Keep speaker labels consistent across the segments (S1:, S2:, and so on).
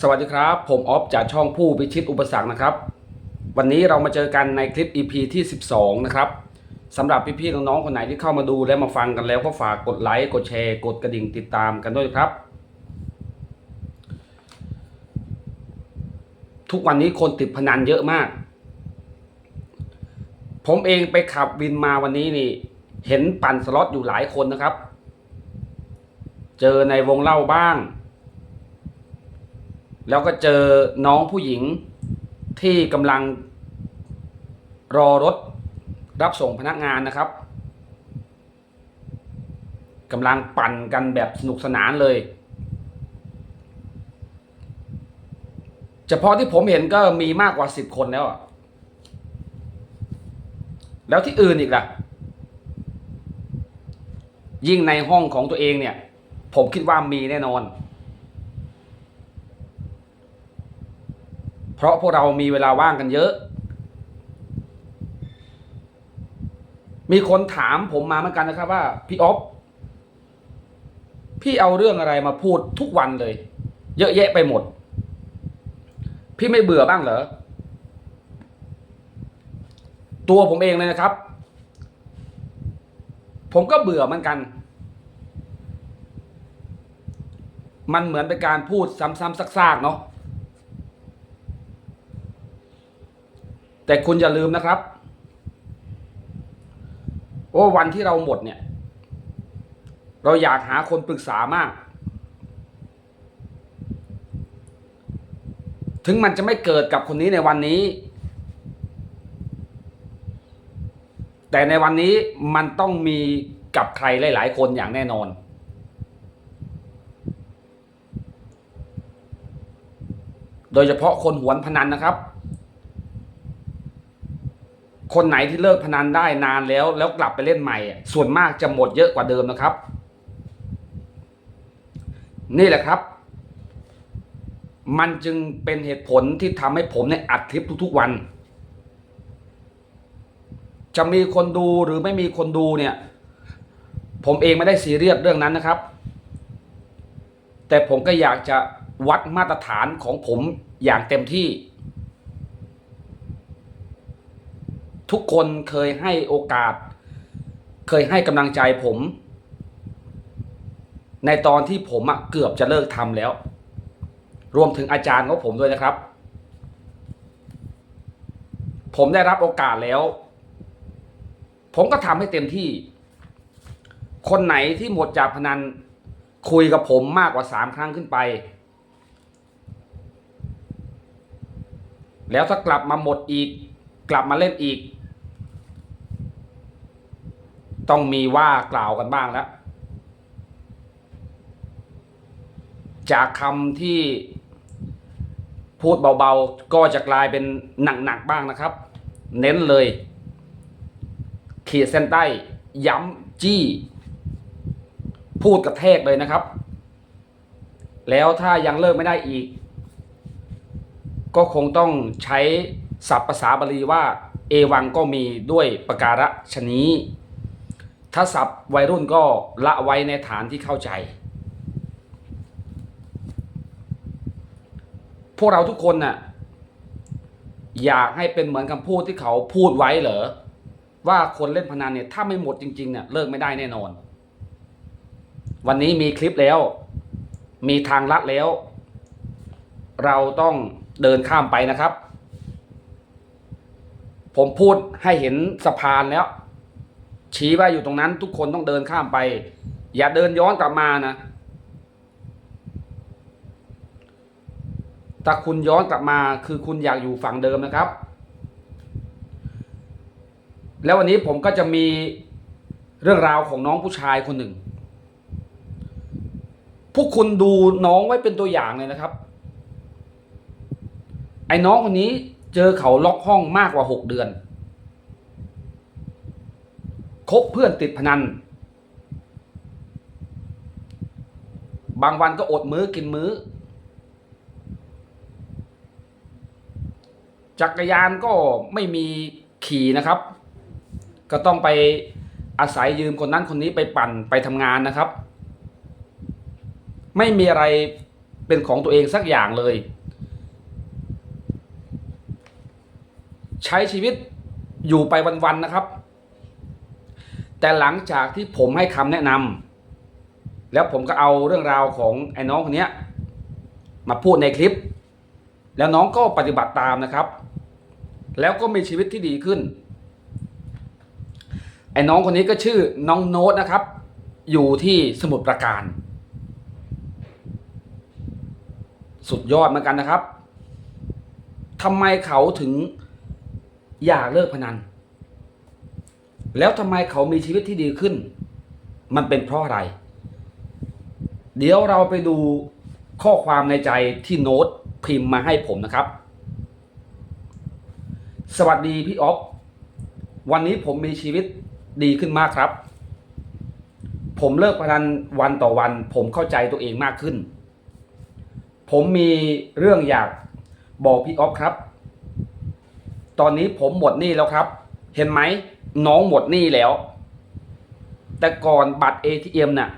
S1: สวัสดีครับ ผมออฟจากช่องผู้พิชิตอุปสรรคนะครับ วันนี้เรามาเจอกันในคลิป EP ที่ 12 นะครับสำหรับพี่ๆน้องๆคนไหนที่เข้ามาดูและมาฟังกันแล้วก็ฝากกดไลค์กดแชร์กดกระดิ่งติดตามกันด้วยครับ ทุกวันนี้คนติดพนันเยอะมาก ผมเองไปขับวินมาวันนี้นี่ เห็นปั่นสล็อตอยู่หลายคนนะครับ เจอในวงเล่าบ้าง แล้วก็เจอน้องผู้หญิงที่กำลังรอรถรับส่งพนักงานนะครับกำลังปั่นกันแบบสนุกสนานเลย เฉพาะที่ผมเห็นก็มีมากกว่าสิบคนแล้วอะแล้วที่อื่นอีกล่ะ ยิ่งในห้องของตัวเองเนี่ย ผมคิดว่ามีแน่นอน เพราะพวกเรามีเวลาว่างกันเยอะ มีคนถามผมมาเหมือนกันนะครับว่า พี่อ๊อฟพี่เอาเรื่องอะไรมาพูดทุกวันเลย เยอะแยะไปหมด พี่ไม่เบื่อบ้างเหรอ ตัวผมเองเลยนะครับ ผมก็เบื่อเหมือนกัน มันเหมือนเป็นการพูดซ้ำๆซากๆเนาะ แต่คุณอย่าลืมนะครับว่าวันที่เราหมดเนี่ย เราอยากหาคนปรึกษามาก ถึงมันจะไม่เกิดกับคนนี้ในวันนี้ แต่ในวันนี้มันต้องมีกับใครหลาย ๆ คนอย่างแน่นอนโดยเฉพาะคนหวนพนันนะครับ คนไหนที่เลิกพนันได้นานแล้ว แล้วกลับไปเล่นใหม่ ส่วนมากจะหมดเยอะกว่าเดิมนะครับ นี่แหละครับ มันจึงเป็นเหตุผลที่ทำให้ผมเนี่ยอัดคลิปทุกๆวัน จะมีคนดูหรือไม่มีคนดูเนี่ย ผมเองไม่ได้ซีเรียสเรื่องนั้นนะครับ แต่ผมก็อยากจะวัดมาตรฐานของผมอย่างเต็มที่ ทุกคนเคยให้โอกาส เคยให้กำลังใจผม ในตอนที่ผมอะเกือบจะเลิกทำแล้ว รวมถึงอาจารย์ของผมด้วยนะครับ ผมได้รับโอกาสแล้ว ผมก็ทำให้เต็มที่ คนไหนที่หมดจากพนันคุยกับผมมากกว่าสามครั้งขึ้นไป แล้วถ้ากลับมาหมดอีก กลับมาเล่นอีก ต้องมีว่ากล่าวกันบ้างแล้ว จากคำที่พูดเบาๆ ก็จะกลายเป็นหนักๆบ้างนะครับ เน้นเลย ขีดเส้นใต้ ย้ำจี้ พูดกระแทกเลยนะครับ แล้วถ้ายังเลิกไม่ได้อีก ก็คงต้องใช้ศัพท์ภาษาบาลีว่า เอวังก็มีด้วยประการฉนี้ ถ้าศัพท์วัยรุ่นก็ละไว้ในฐานที่เข้าใจ พวกเราทุกคนน่ะอยากให้เป็นเหมือนคำพูดที่เขาพูดไว้เหรอ ว่าคนเล่นพนันเนี่ยถ้าไม่หมดจริงๆเนี่ยเลิกไม่ได้แน่นอน วันนี้มีคลิปแล้ว มีทางลัดแล้ว เราต้องเดินข้ามไปนะครับ ผมพูดให้เห็นสะพานแล้ว ชี้ว่าอยู่ตรงนั้นทุกคนต้องเดินข้ามไป อย่าเดินย้อนกลับมานะถ้าคุณย้อนกลับมาคือคุณอยากอยู่ฝั่งเดิมนะครับ แล้ววันนี้ผมก็จะมีเรื่องราวของน้องผู้ชายคนหนึ่ง พวกคุณดูน้องไว้เป็นตัวอย่างเลยนะครับ ไอ้น้องคนนี้เจอเขาล็อกห้องมากกว่าหกเดือน คบเพื่อนติดพนัน บางวันก็อดมื้อกินมื้อ จักรยานก็ไม่มีขี่นะครับ ก็ต้องไปอาศัยยืมคนนั้นคนนี้ไปปั่นไปทำงานนะครับ ไม่มีอะไรเป็นของตัวเองสักอย่างเลย ใช้ชีวิตอยู่ไปวันๆนะครับ แต่หลังจากที่ผมให้คำแนะนำแล้วผมก็เอาเรื่องราวของไอ้น้องคนนี้มาพูดในคลิป แล้วน้องก็ปฏิบัติตามนะครับ แล้วก็มีชีวิตที่ดีขึ้น ไอ้น้องคนนี้ก็ชื่อน้องโน้ตนะครับ อยู่ที่สมุทรปราการ สุดยอดเหมือนกันนะครับทำไมเขาถึงอยากเลิกพนัน แล้วทำไมเขามีชีวิตที่ดีขึ้น มันเป็นเพราะอะไร เดี๋ยวเราไปดูข้อความในใจที่โน้ตพิมพ์มาให้ผมนะครับ สวัสดีพี่ออฟวันนี้ผมมีชีวิตดีขึ้นมากครับ ผมเลิกพนันวันต่อวัน ผมเข้าใจตัวเองมากขึ้น ผมมีเรื่องอยากบอกพี่ออฟครับ ตอนนี้ผมหมดหนี้แล้วครับ เห็นไหม น้องหมดหนี้แล้ว แต่ก่อนบัตร ATM น่ะ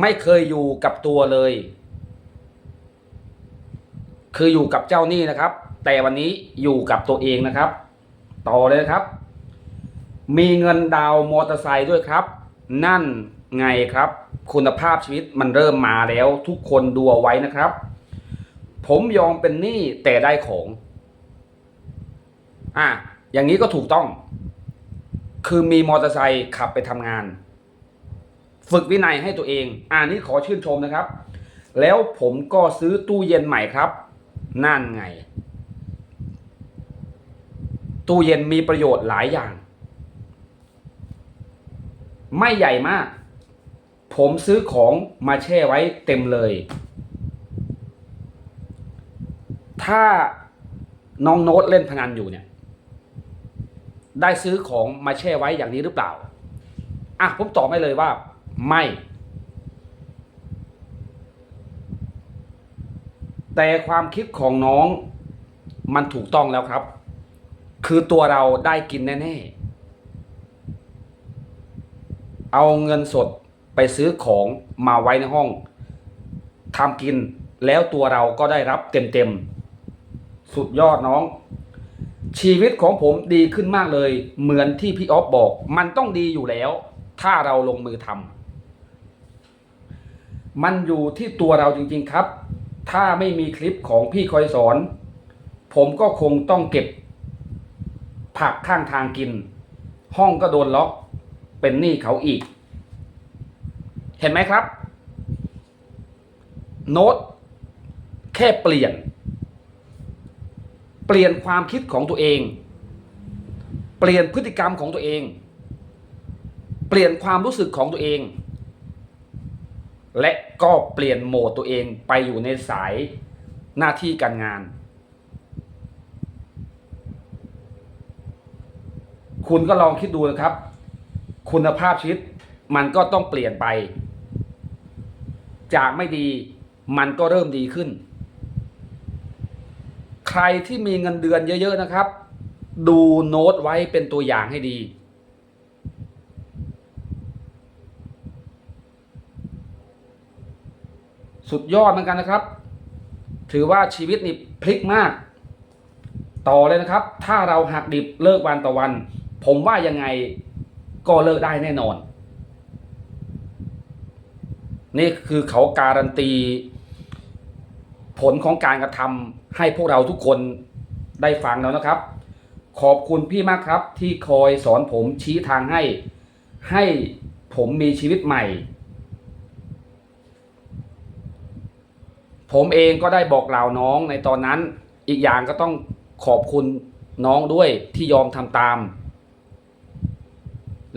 S1: ไม่เคยอยู่กับตัวเลย คืออยู่กับเจ้าหนี้นะครับ แต่วันนี้อยู่กับตัวเองนะครับ ต่อเลยนะครับ มีเงินดาวมอเตอร์ไซค์ด้วยครับ นั่นไงครับ คุณภาพชีวิตมันเริ่มมาแล้ว ทุกคนดูเอาไว้นะครับ ผมยอมเป็นหนี้แต่ได้ของ อะอย่างนี้ก็ถูกต้อง คือมีมอเตอร์ไซค์ขับไปทำงาน ฝึกวินัยให้ตัวเอง อ่านี้ขอชื่นชมนะครับ แล้วผมก็ซื้อตู้เย็นใหม่ครับ นั่นไง ตู้เย็นมีประโยชน์หลายอย่าง ไม่ใหญ่มาก ผมซื้อของมาแช่ไว้เต็มเลย ถ้าน้องโน้ตเล่นพนันอยู่เนี่ย ได้ซื้อของมาแช่ไว้อย่างนี้หรือเปล่า อะผมตอบไม่เลยว่า ไม่ แต่ความคิดของน้องมันถูกต้องแล้วครับ คือตัวเราได้กินแน่ๆ เอาเงินสดไปซื้อของมาไว้ในห้องทำกินแล้วตัวเราก็ได้รับเต็มๆ สุดยอดน้อง ชีวิตของผมดีขึ้นมากเลย เหมือนที่พี่ออฟบอก มันต้องดีอยู่แล้ว ถ้าเราลงมือทำมันอยู่ที่ตัวเราจริง ๆครับ ถ้าไม่มีคลิปของพี่คอยสอน ผมก็คงต้องเก็บ ผักข้างทางกิน ห้องก็โดนล็อก เป็นหนี้เขาอีก เห็นไหมครับ โน้ตแค่เปลี่ยน เปลี่ยนความคิดของตัวเอง เปลี่ยนพฤติกรรมของตัวเอง เปลี่ยนความรู้สึกของตัวเอง และก็เปลี่ยนโหมดตัวเองไปอยู่ในสายหน้าที่การงาน คุณก็ลองคิดดูนะครับ คุณภาพชีวิตมันก็ต้องเปลี่ยนไป จากไม่ดีมันก็เริ่มดีขึ้น ใครที่มีเงินเดือนเยอะๆนะครับ ดูโน้ตไว้เป็นตัวอย่างให้ดี สุดยอดเหมือนกันนะครับ ถือว่าชีวิตนี่พลิกมาก ต่อเลยนะครับ ถ้าเราหักดิบเลิกวันต่อวัน ผมว่ายังไงก็เลิกได้แน่นอน นี่คือเขาการันตี ผลของการกระทำให้พวกเราทุกคนได้ฟังแล้วนะครับ ขอบคุณพี่มากครับที่คอยสอนผมชี้ทางให้ ให้ผมมีชีวิตใหม่ ผมเองก็ได้บอกกล่าวน้องในตอนนั้น อีกอย่างก็ต้องขอบคุณน้องด้วยที่ยอมทำตาม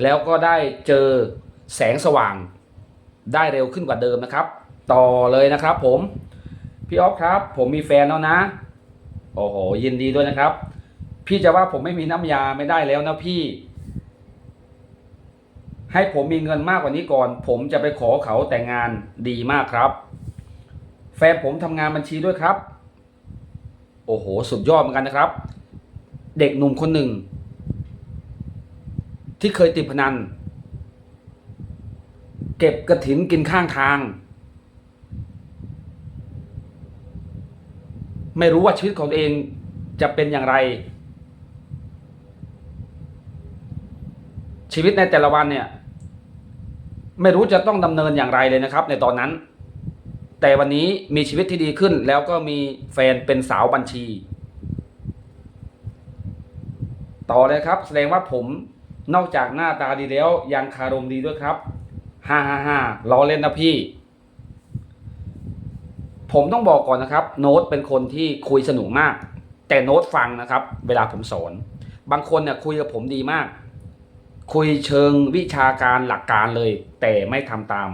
S1: แล้วก็ได้เจอแสงสว่างได้เร็วขึ้นกว่าเดิมนะครับ ต่อเลยนะครับผม พี่ออฟครับ ผมมีแฟนแล้วนะ โอ้โห ยินดีด้วยนะครับ พี่จะว่าผมไม่มีน้ำยาไม่ได้แล้วนะพี่ ให้ผมมีเงินมากกว่านี้ก่อน ผมจะไปขอเขาแต่งงานดีมากครับ แฟนผมทำงานบัญชีด้วยครับ โอ้โห สุดยอดเหมือนกันนะครับ เด็กหนุ่มคนหนึ่ง ที่เคยติดพนัน เก็บกระถินกินข้างทาง ไม่รู้ว่าชีวิตของตัวเองจะเป็นอย่างไร ชีวิตในแต่ละวันเนี่ย ไม่รู้จะต้องดำเนินอย่างไรเลยนะครับ ในตอนนั้น แต่วันนี้มีชีวิตที่ดีขึ้น แล้วก็มีแฟนเป็นสาวบัญชี ต่อเลยครับ แสดงว่าผมนอกจากหน้าตาดีแล้วยังคารมดีด้วยครับฮ่าฮ่าฮ่าล้อเล่นนะพี่ ผมต้องบอกก่อนนะครับ โน้ตเป็นคนที่คุยสนุกมาก แต่โน้ตฟังนะครับ เวลาผมสอน บางคนเนี่ยคุยกับผมดีมาก คุยเชิงวิชาการหลักการเลย แต่ไม่ทำตาม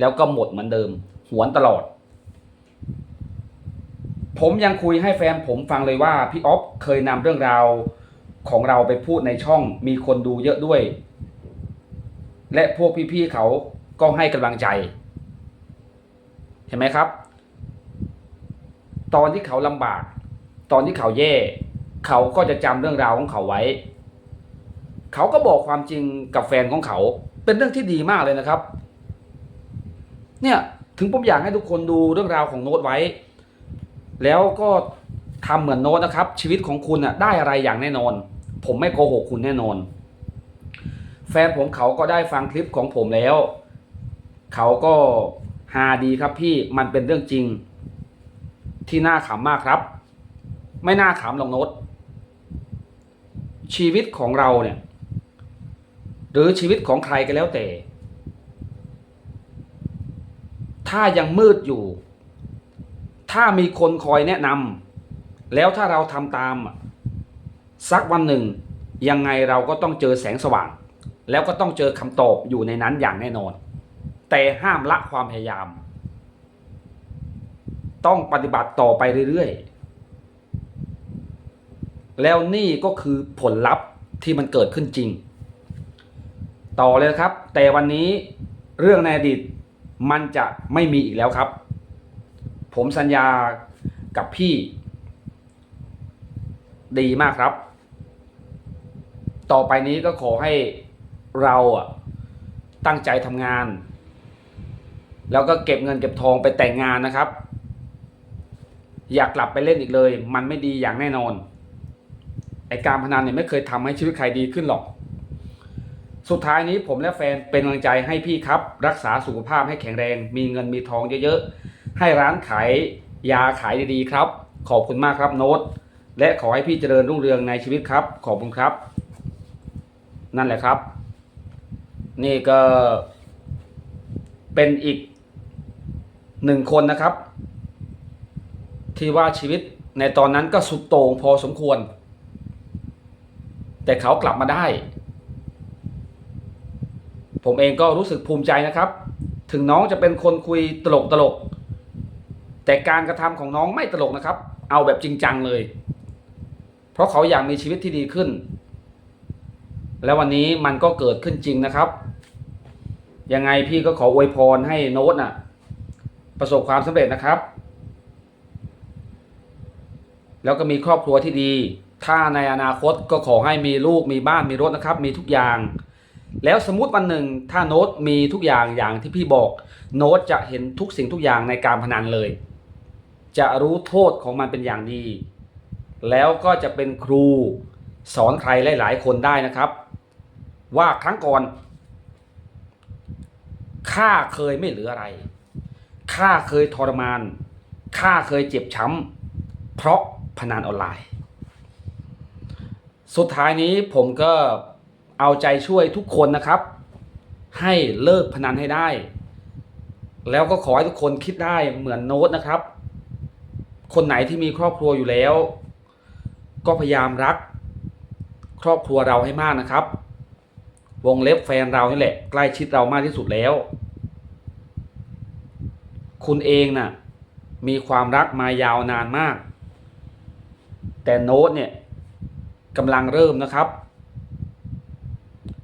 S1: แล้วก็หมดเหมือนเดิม หวนตลอด ผมยังคุยให้แฟนผมฟังเลยว่าพี่ออฟเคยนำเรื่องราวของเราไปพูดในช่อง มีคนดูเยอะด้วย และพวกพี่ๆเขาก็ให้กำลังใจ เห็นไหมครับ ตอนที่เขาลำบาก ตอนที่เขาแย่ เขาก็จะจำเรื่องราวของเขาไว้ เขาก็บอกความจริงกับแฟนของเขา เป็นเรื่องที่ดีมากเลยนะครับ เนี่ยถึงผมอยากให้ทุกคนดูเรื่องราวของโน้ตไว้ แล้วก็ทำเหมือนโน้ตนะครับ ชีวิตของคุณอะได้อะไรอย่างแน่นอน ผมไม่โกหกคุณแน่นอน แฟนผมเขาก็ได้ฟังคลิปของผมแล้ว เขาก็ฮาดีครับพี่มันเป็นเรื่องจริง ที่น่าขำมากครับ ไม่น่าขำหรอกโน้ตชีวิตของเราเนี่ย หรือชีวิตของใครก็แล้วแต่ ถ้ายังมืดอยู่ ถ้ามีคนคอยแนะนำแล้วถ้าเราทำตาม สักวันหนึ่ง ยังไงเราก็ต้องเจอแสงสว่าง แล้วก็ต้องเจอคำตอบอยู่ในนั้นอย่างแน่นอน แต่ห้ามละความพยายาม ต้องปฏิบัติต่อไปเรื่อยๆ แล้วนี่ก็คือผลลัพธ์ที่มันเกิดขึ้นจริง ต่อเลยครับ แต่วันนี้เรื่องในอดีตมันจะไม่มีอีกแล้วครับ ผมสัญญากับพี่ ดีมากครับ ต่อไปนี้ก็ขอให้เราอะตั้งใจทำงาน แล้วก็เก็บเงินเก็บทองไปแต่งงานนะครับ อยากกลับไปเล่นอีกเลย มันไม่ดีอย่างแน่นอนไอการพนันเนี่ยไม่เคยทำให้ชีวิตใครดีขึ้นหรอก สุดท้ายนี้ผมและแฟนเป็นกำลังใจให้พี่ครับ รักษาสุขภาพให้แข็งแรง มีเงินมีทองเยอะๆ ให้ร้านขายยาขายดีๆครับ ขอบคุณมากครับโน้ต และขอให้พี่เจริญรุ่งเรืองในชีวิตครับ ขอบคุณครับ นั่นแหละครับ นี่ก็เป็นอีกหนึ่งคนนะครับ ที่ว่าชีวิตในตอนนั้นก็สุดโต่งพอสมควร แต่เขากลับมาได้ ผมเองก็รู้สึกภูมิใจนะครับ ถึงน้องจะเป็นคนคุยตลกตลก แต่การกระทำของน้องไม่ตลกนะครับ เอาแบบจริงจังเลย เพราะเขาอยากมีชีวิตที่ดีขึ้น แล้ววันนี้มันก็เกิดขึ้นจริงนะครับ ยังไงพี่ก็ขออวยพรให้โน้ตน่ะ ประสบความสำเร็จนะครับ แล้วก็มีครอบครัวที่ดี ถ้าในอนาคตก็ขอให้มีลูกมีบ้านมีรถนะครับ มีทุกอย่าง แล้วสมมติวันหนึ่งถ้าโน้ตมีทุกอย่างอย่างที่พี่บอก โน้ตจะเห็นทุกสิ่งทุกอย่างในการพนันเลย จะรู้โทษของมันเป็นอย่างดี แล้วก็จะเป็นครูสอนใครหลาย ๆ คนได้นะครับ ว่าครั้งก่อนข้าเคยไม่เหลืออะไรข้าเคยทรมานข้าเคยเจ็บช้ำเพราะ พนันออนไลน์ สุดท้ายนี้ผมก็เอาใจช่วยทุกคนนะครับ ให้เลิกพนันให้ได้ แล้วก็ขอให้ทุกคนคิดได้เหมือนโน้ตนะครับ คนไหนที่มีครอบครัวอยู่แล้ว ก็พยายามรัก ครอบครัวเราให้มากนะครับ วงเล็บแฟนเรานี่แหละ ใกล้ชิดเรามากที่สุดแล้ว คุณเองน่ะมีความรักมายาวนานมาก แต่โน้ตเนี่ยกำลังเริ่มนะครับ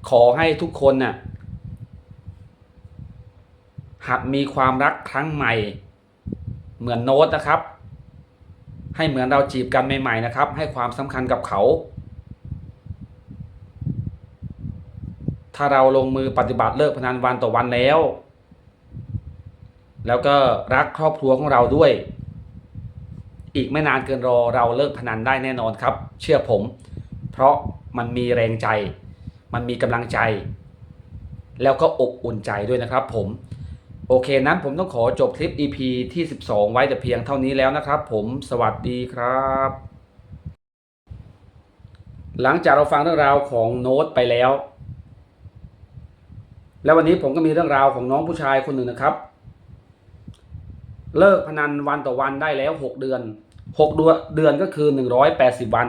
S1: ขอให้ทุกคนน่ะหัดมีความรักครั้งใหม่ เหมือนโน้ตนะครับ ให้เหมือนเราจีบกันใหม่ ๆนะครับ ให้ความสำคัญกับเขา ถ้าเราลงมือปฏิบัติเลิกพนันวันต่อวันแล้ว แล้วก็รักครอบครัวของเราด้วย อีกไม่นานเกินรอเราเลิกพนันได้แน่นอนครับ เชื่อผม เพราะมันมีแรงใจ มันมีกำลังใจ แล้วก็อบอุ่นใจด้วยนะครับผมโอเคนั้นผมต้องขอจบคลิป EP ที่ 12 ไว้แต่เพียงเท่านี้แล้วนะครับผมสวัสดีครับ หลังจากเราฟังเรื่องราวของโน้ตไปแล้ว แล้ววันนี้ผมก็มีเรื่องราวของน้องผู้ชายคนหนึ่งนะครับ เลิกพนันวันต่อวันได้แล้ว 6 เดือน 6เดือนเดือหนก็คือ180วัน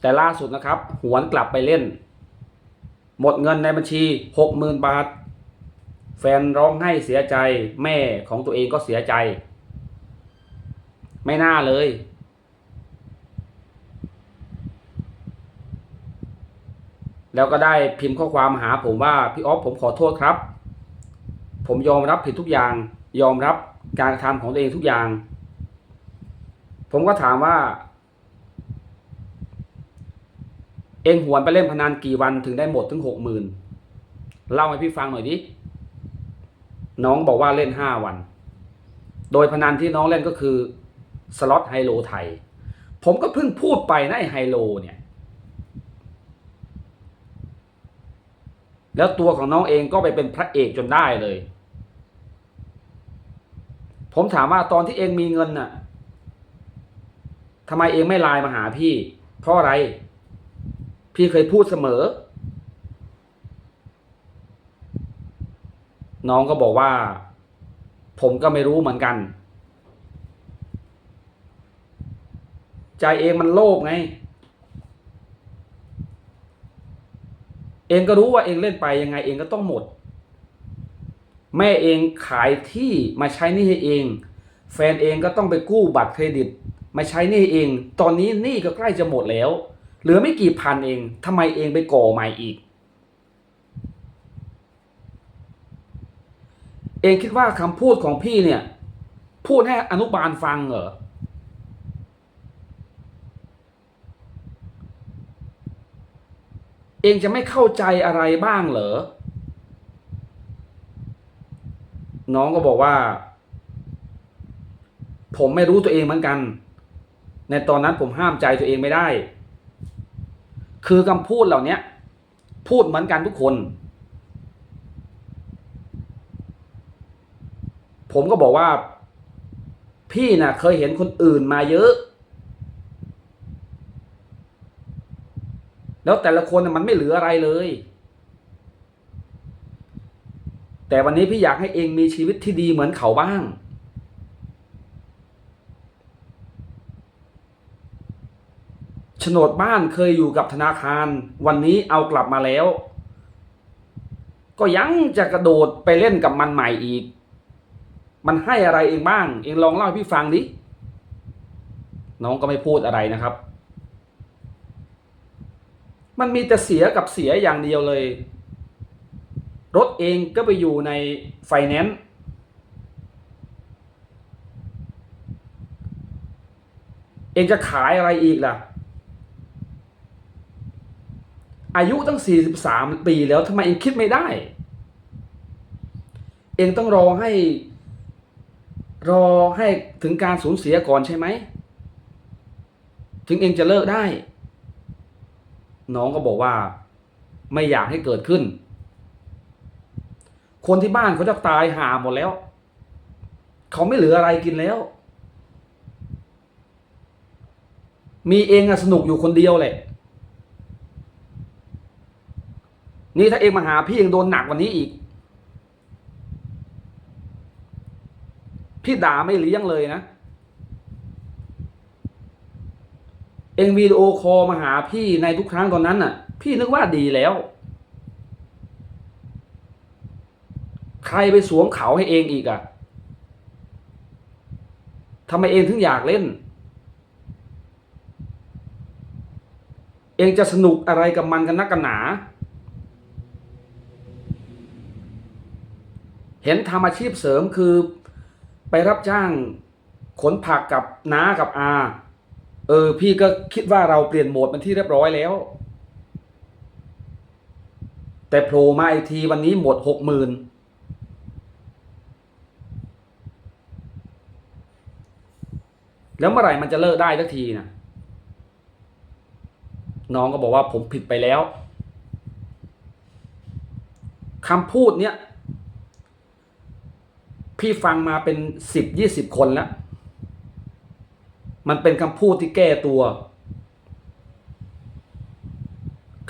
S1: แต่ล่าสุดนะครับ หวนกลับไปเล่น หมดเงินในบัญชี60,000บาท แฟนร้องไห้เสียใจแม่ของตัวเองก็เสียใจ ไม่น่าเลย แล้วก็ได้พิมพ์ข้อความหาผมว่า พี่ออฟผมขอโทษครับ ผมยอมรับผิดทุกอย่าง ยอมรับการกระทำของตัวเองทุกอย่าง ผมก็ถามว่า เองหวนไปเล่นพนันกี่วันถึงได้หมดถึงหกหมื่นเล่าให้พี่ฟังหน่อยดิน้องบอกว่าเล่นห้าวัน โดยพนันที่น้องเล่นก็คือสล็อตไฮโลไทย ผมก็เพิ่งพูดไปนะไอไฮโลเนี่ย แล้วตัวของน้องเองก็ไปเป็นพระเอกจนได้เลย ผมถามว่าตอนที่เองมีเงินน่ะทำไมเองไม่ไลน์มาหาพี่ เพราะอะไร พี่เคยพูดเสมอ น้องก็บอกว่า ผมก็ไม่รู้เหมือนกัน ใจเองมันโลภไง เองก็รู้ว่าเองเล่นไปยังไง เองก็ต้องหมด แม่เองขายที่มาใช้หนี้ให้เอง แฟนเองก็ต้องไปกู้บัตรเครดิต มาใช้หนี้เอง ตอนนี้หนี้ก็ใกล้จะหมดแล้ว เหลือไม่กี่พันเองทำไมเองไปก่อใหม่อีก เองคิดว่าคำพูดของพี่เนี่ย พูดให้อนุบาลฟังเหรอเองจะไม่เข้าใจอะไรบ้างเหรอ น้องก็บอกว่า ผมไม่รู้ตัวเองเหมือนกัน ในตอนนั้นผมห้ามใจตัวเองไม่ได้ คือคำพูดเหล่านี้พูดเหมือนกันทุกคน ผมก็บอกว่า พี่น่ะ เคยเห็นคนอื่นมาเยอะ แล้วแต่ละคนมันไม่เหลืออะไรเลย แต่วันนี้พี่อยากให้เองมีชีวิตที่ดีเหมือนเขาบ้าง โฉนดบ้านเคยอยู่กับธนาคาร วันนี้เอากลับมาแล้ว ก็ยังจะกระโดดไปเล่นกับมันใหม่อีก มันให้อะไรเองบ้าง เองลองเล่าให้พี่ฟังดิ น้องก็ไม่พูดอะไรนะครับ มันมีแต่เสียกับเสียอย่างเดียวเลย รถเองก็ไปอยู่ในไฟแนนซ์เองจะขายอะไรอีกล่ะ อายุตั้ง 43 ปีแล้วทำไมเองคิดไม่ได้ เองต้องรอให้รอให้ถึงการสูญเสียก่อนใช่ไหม ถึงเองจะเลิกได้ น้องก็บอกว่าไม่อยากให้เกิดขึ้น คนที่บ้านเขาจะตายหาหมดแล้ว เขาไม่เหลืออะไรกินแล้ว มีเองอะสนุกอยู่คนเดียวแหละ นี่ถ้าเองมาหาพี่เองโดนหนักกว่านี้อีก พี่ด่าไม่เลี้ยงเลยนะ เองวีดีโอคอลมาหาพี่ในทุกครั้งตอนนั้นน่ะ พี่นึกว่าดีแล้ว ใครไปสวมเขาให้เองอีกอะ่ะทำไมเองถึงอยากเล่น เองจะสนุกอะไรกับมันกันนักกันหนา เห็นทำอาชีพเสริมคือไปรับจ้างขนผักกับน้ากับอา เออ พี่ก็คิดว่าเราเปลี่ยนโหมดเป็นที่เรียบร้อยแล้ว แต่โผล่มาอีกทีวันนี้หมดหกหมื่น แล้วเมื่อไหร่มันจะเลิกได้สักทีนะน้องก็บอกว่าผมผิดไปแล้วคำพูดเนี้ยพี่ฟังมาเป็นสิบยี่สิบคนแล้ว มันเป็นคำพูดที่แก้ตัว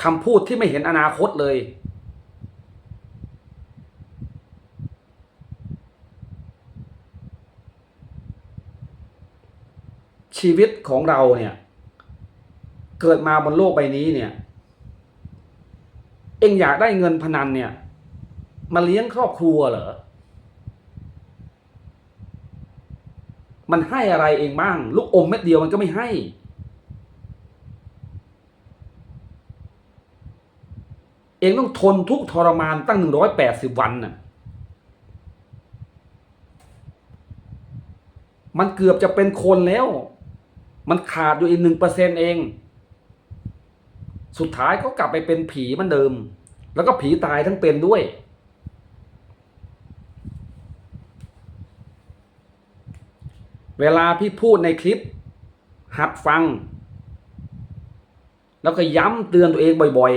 S1: คำพูดที่ไม่เห็นอนาคตเลย ชีวิตของเราเนี่ย เกิดมาบนโลกใบนี้เนี่ย เอ็งอยากได้เงินพนันเนี่ย มาเลี้ยงครอบครัวเหรอ มันให้อะไรเองบ้าง ลูกอมเม็ดเดียวมันก็ไม่ให้ เองต้องทนทุกข์ทรมานตั้งหนึ่งร้อยแปดสิบวันน่ะมันเกือบจะเป็นคนแล้ว มันขาดอยู่อีกหนึ่งเปอร์เซ็นเอง สุดท้ายก็กลับไปเป็นผีมันเดิม แล้วก็ผีตายทั้งเป็นด้วย เวลาพี่พูดในคลิป หัดฟัง แล้วก็ย้ำเตือนตัวเองบ่อย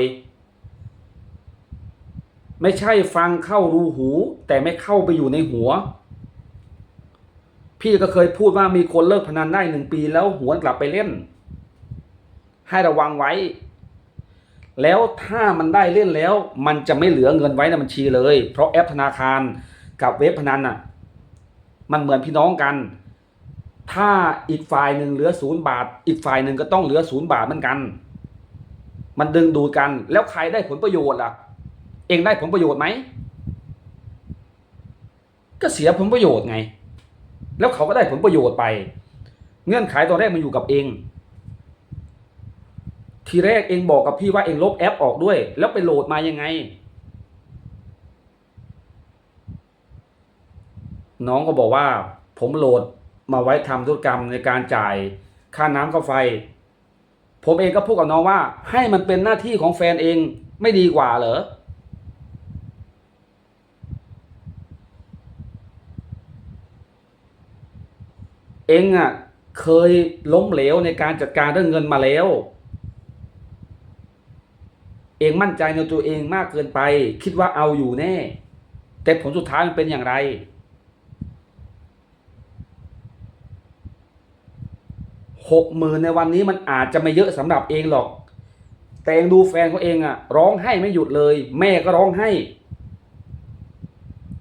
S1: ๆ ไม่ใช่ฟังเข้ารูหู แต่ไม่เข้าไปอยู่ในหัว พี่ก็เคยพูดว่ามีคนเลิกพนันได้หนึ่งปีแล้วหวนกลับไปเล่น ให้ระวังไว้ แล้วถ้ามันได้เล่นแล้ว มันจะไม่เหลือเงินไว้ในบัญชีเลย เพราะแอปธนาคารกับเว็บพนันน่ะ มันเหมือนพี่น้องกัน ถ้าอีกฝ่ายหนึ่งเหลือศูนย์บาท อีกฝ่ายหนึ่งก็ต้องเหลือศูนย์บาทเหมือนกัน มันดึงดูดกัน แล้วใครได้ผลประโยชน์ล่ะ เองได้ผลประโยชน์ไหมก็เสียผลประโยชน์ไง แล้วเขาก็ได้ผลประโยชน์ไป เงื่อนไขตอนแรกมันอยู่กับเอง ทีแรกเองบอกกับพี่ว่าเองลบแอปออกด้วย แล้วไปโหลดมายังไง น้องก็บอกว่า ผมโหลดมาไว้ทำธุรกรรมในการจ่ายค่าน้ำค่าไฟ ผมเองก็พูดกับน้องว่า ให้มันเป็นหน้าที่ของแฟนเองไม่ดีกว่าเหรอ เองอะเคยล้มเหลวในการจัดการเรื่องเงินมาแล้ว เองมั่นใจในตัวเองมากเกินไป คิดว่าเอาอยู่แน่ แต่ผลสุดท้ายมันเป็นอย่างไร หกหมื่นในวันนี้มันอาจจะไม่เยอะสำหรับเองหรอก แต่เองดูแฟนเขาเองอะร้องไห้ไม่หยุดเลย แม่ก็ร้องไห้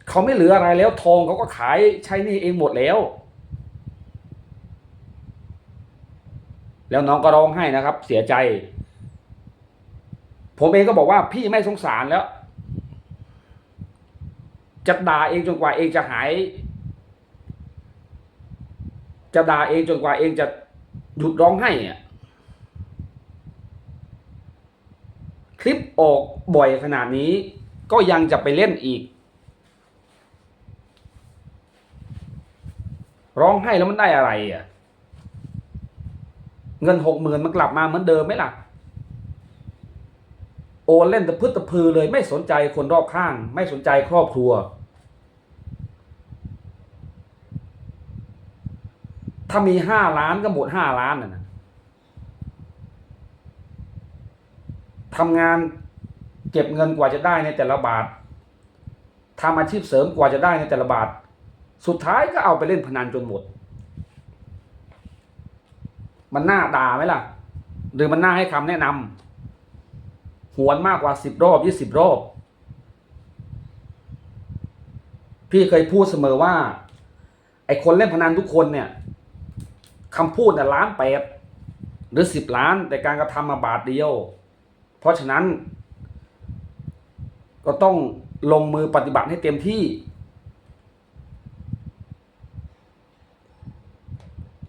S1: เขาไม่เหลืออะไรแล้วทองเขาก็ขายใช้นี่เองหมดแล้ว แล้วน้องก็ร้องไห้นะครับ เสียใจ ผมเองก็บอกว่าพี่ไม่สงสารแล้ว จะด่าเองจนกว่าเองจะหาย จะด่าเองจนกว่าเองจะหยุดร้องไห้อะคลิปออกบ่อยขนาดนี้ ก็ยังจะไปเล่นอีก ร้องไห้แล้วมันได้อะไรอะ เงินหกหมื่นมันกลับมาเหมือนเดิมไหมล่ะ โอนเล่นแตะพึดตะพือเลยไม่สนใจคนรอบข้าง ไม่สนใจครอบครัว ถ้ามีห้าล้านก็หมดห้าล้านนะนะทำงานเก็บเงินกว่าจะได้ในแต่ละบาททำอาชีพเสริมกว่าจะได้ในแต่ละบาท สุดท้ายก็เอาไปเล่นพนันจนหมด มันน่าด่าไหมล่ะ หรือมันน่าให้คำแนะนำหวนมากกว่าสิบรอบยี่สิบรอบ พี่เคยพูดเสมอว่า ไอ้คนเล่นพนันทุกคนเนี่ยคำพูดเนี่ยล้านแปดหรือสิบล้านแต่การกระทำมาบาทเดียว เพราะฉะนั้น ก็ต้องลงมือปฏิบัติให้เต็มที่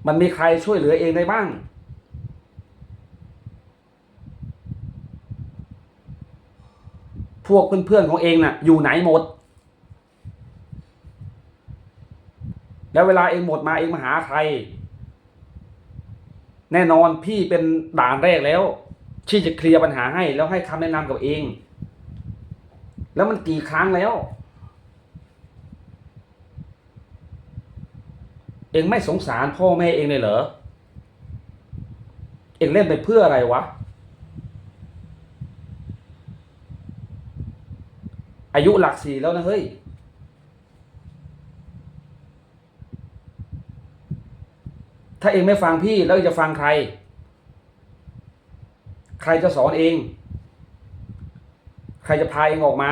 S1: มันมีใครช่วยเหลือเองได้บ้าง พวกเพื่อนๆของเองน่ะ อยู่ไหนหมด แล้วเวลาเองหมดมาเองมาหาใคร แน่นอนพี่เป็นด่านแรกแล้ว ที่จะเคลียร์ปัญหาให้แล้วให้คำแนะนำกับเอง แล้วมันกี่ครั้งแล้ว เองไม่สงสารพ่อแม่เองเลยเหรอ เองเล่นไปเพื่ออะไรวะ อายุหลักสี่แล้วนะเฮ้ย ถ้าเองไม่ฟังพี่แล้วจะฟังใคร ใครจะสอนเอง ใครจะพาเองออกมา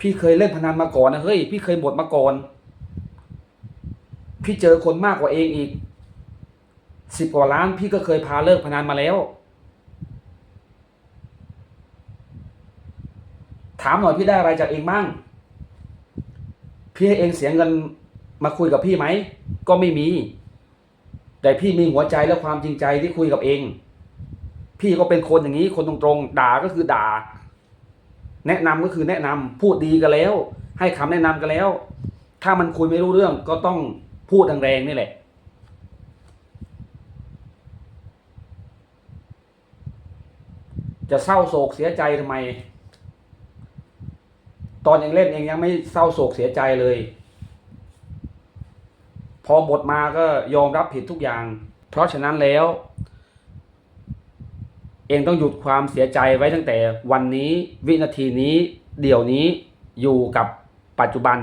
S1: พี่เคยเล่นพนันมาก่อนนะเฮ้ย พี่เคยหมดมาก่อน พี่เจอคนมากกว่าเองอีกสิบกว่าล้านพี่ก็เคยพาเลิกพนันมาแล้ว ถามหน่อยพี่ได้อะไรจากเองบ้าง พี่ให้เองเสียเงินมาคุยกับพี่ไหม ก็ไม่มี แต่พี่มีหัวใจและความจริงใจที่คุยกับเอง พี่ก็เป็นคนอย่างนี้คนตรงๆ ด่าก็คือด่า แนะนำก็คือแนะนำพูดดีกันแล้ว ให้คำแนะนำกันแล้ว ถ้ามันคุยไม่รู้เรื่องก็ต้อง พูดแรงๆนี่แหละ จะเศร้าโศกเสียใจทำไม ตอนยังเล่นเองยังไม่เศร้าโศกเสียใจเลย พอหมดมาก็ยอมรับผิดทุกอย่าง เพราะฉะนั้นแล้ว เองต้องหยุดความเสียใจไว้ตั้งแต่วันนี้วินาทีนี้เดี๋ยวนี้อยู่กับปัจจุบัน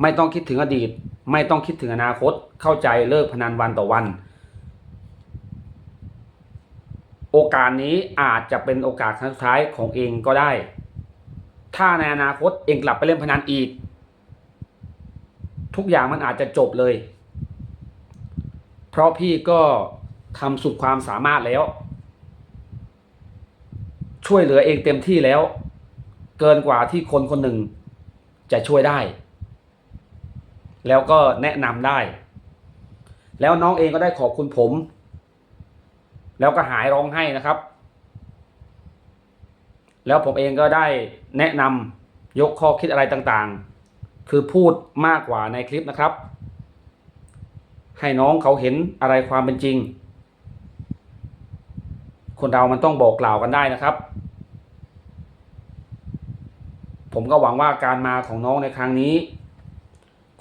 S1: ไม่ต้องคิดถึงอดีต ไม่ต้องคิดถึงอนาคตเข้าใจเลิกพนันวันต่อวัน โอกาสนี้อาจจะเป็นโอกาสครั้งสุดท้ายของเองก็ได้ ถ้าในอนาคตเองกลับไปเล่นพนันอีก ทุกอย่างมันอาจจะจบเลย เพราะพี่ก็ทำสุดความสามารถแล้ว ช่วยเหลือเองเต็มที่แล้ว เกินกว่าที่คนคนหนึ่งจะช่วยได้ แล้วก็แนะนำได้ แล้วน้องเองก็ได้ขอบคุณผม แล้วก็หายร้องไห้นะครับ แล้วผมเองก็ได้แนะนำยกข้อคิดอะไรต่างๆ คือพูดมากกว่าในคลิปนะครับ ให้น้องเขาเห็นอะไรความเป็นจริง คนเรามันต้องบอกกล่าวกันได้นะครับผมก็หวังว่าการมาของน้องในครั้งนี้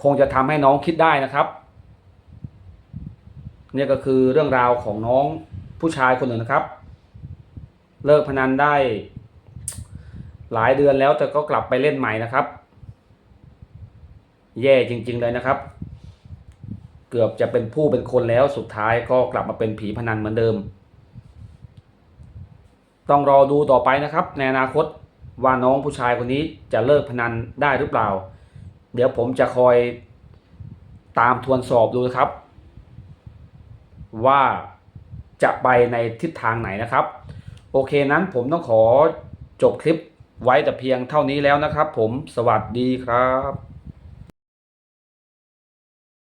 S1: คงจะทำให้น้องคิดได้นะครับ เนี่ยก็คือเรื่องราวของน้องผู้ชายคนหนึ่งนะครับ เลิกพนันได้ หลายเดือนแล้วแต่ก็กลับไปเล่นใหม่นะครับ แย่จริง ๆ เลยนะครับ เกือบจะเป็นผู้เป็นคนแล้วสุดท้ายก็กลับมาเป็นผีพนันเหมือนเดิม ต้องรอดูต่อไปนะครับ ในอนาคตว่าน้องผู้ชายคนนี้จะเลิกพนันได้หรือเปล่า เดี๋ยวผมจะคอยตามทวนสอบดูครับ ว่าจะไปในทิศทางไหนนะครับ โอเคนั้นผมต้องขอจบคลิปไว้แต่เพียงเท่านี้แล้วนะครับ ผมสวัสดีครับ